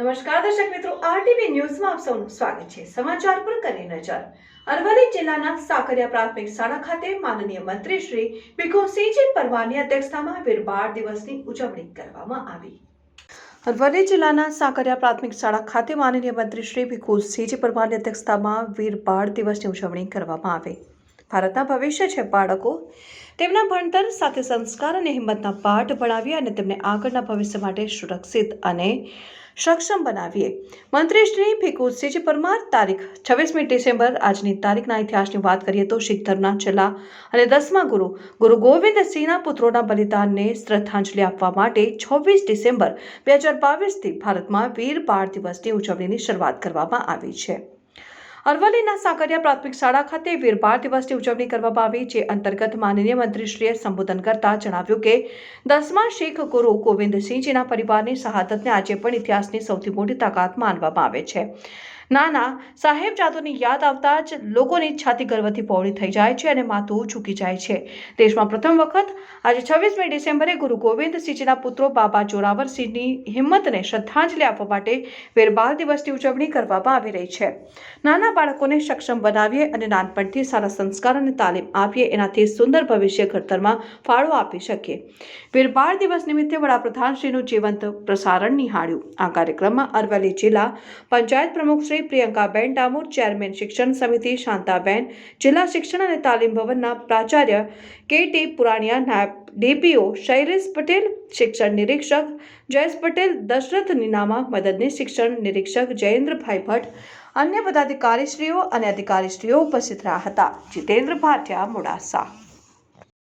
નમસ્કાર દર્શક મિત્રો, આરટીવી ન્યૂઝમાં આપ સૌનું સ્વાગત છે. સમાચાર પર કરી નજર. અરવલ્લી જિલ્લાના સાકરિયા પ્રાથમિક શાળા ખાતે માનનીય મંત્રી શ્રી ભીખુસિંહજી પરમારની અધ્યક્ષતામાં વીરબાળ દિવસની ઉજવણી કરવામાં આવી. અરવલ્લી જિલ્લાના સાકરિયા પ્રાથમિક શાળા ખાતે માનનીય મંત્રી શ્રી ભીખુસિંહજી પરમારની અધ્યક્ષતામાં વીર બાળ દિવસની ઉજવણી કરવામાં આવી. ભારતના ભવિષ્ય છે બાળકો. તેમના ભણતર સાથે સંસ્કાર અને હિંમતના પાઠ ભણાવીએ અને તેમને આગળના ભવિષ્ય માટે સુરક્ષિત અને સક્ષમ બનાવીએ. મંત્રી શ્રી ભીખુસિંહજી પરમાર, તારીખ છવ્વીસમી ડિસેમ્બર, આજની તારીખના ઇતિહાસની વાત કરીએ તો શીખ ધર્મના છેલ્લા અને દસમા ગુરુ ગુરુ ગોવિંદસિંહના પુત્રોના બલિદાનને શ્રદ્ધાંજલિ આપવા માટે છવ્વીસ ડિસેમ્બર, બે હજાર બાવીસથી ભારતમાં વીર બાળ દિવસની ઉજવણીની શરૂઆત કરવામાં આવી છે. અરવલ્લીના સાગરિયા પ્રાથમિક શાળા ખાતે વીર બાળ દિવસની ઉજવણી કરવામાં આવી, જે અંતર્ગત માનનીય મંત્રીશ્રીએ સંબોધન કરતા જણાવ્યું કે, દસમા શીખ ગુરુ ગોવિંદસિંહજીના પરિવારની શહાદતને આજે પણ ઇતિહાસની સૌથી મોટી તાકાત માનવામાં આવે છે. નાના સાહેબ જાદોની યાદ આવતા જ લોકોની છાતી ગર્વથી પહોળી થઈ જાય છે અને માથું ઝૂકી જાય છે. દેશમાં પ્રથમ વખત આજે છવ્વીસમી ડિસેમ્બરે ગુરુ ગોવિંદસિંહજીના પુત્રો બાબા જોરાવરસિંહની હિંમતને શ્રદ્ધાંજલિ આપવા માટે વેરબાલ દિવસની ઉજવણી કરવામાં આવી રહી છે. નાના બાળકોને સક્ષમ બનાવીએ અને નાનપણથી સારા સંસ્કાર અને તાલીમ આપીએ, એનાથી સુંદર ભવિષ્ય ઘડતરમાં ફાળો આપી શકીએ. વીરબાળ દિવસ નિમિત્તે વડાપ્રધાનશ્રીનું જીવંત પ્રસારણ નિહાળ્યું. આ કાર્યક્રમમાં અરવલ્લી જિલ્લા પંચાયત પ્રમુખ શ્રી પ્રિયંકાબેન ડામોર, ચેરમેન શિક્ષણ સમિતિ શાંતાબેન, જિલ્લા શિક્ષણ અને તાલીમ ભવનના પ્રાચાર્ય કે ટી પુરાણિયા નાયબ ડીપીઓ શૈલેષ પટેલ, શિક્ષણ નિરીક્ષક જયેશ પટેલ, દશરથ નીનામા મદદની શિક્ષણ નિરીક્ષક જયેન્દ્રભાઈ ભટ્ટ, અન્ય પદાધિકારીશ્રીઓ અને અધિકારીશ્રીઓ ઉપસ્થિત રહ્યા હતા. જીતેન્દ્ર ભાટિયા, મોડાસા.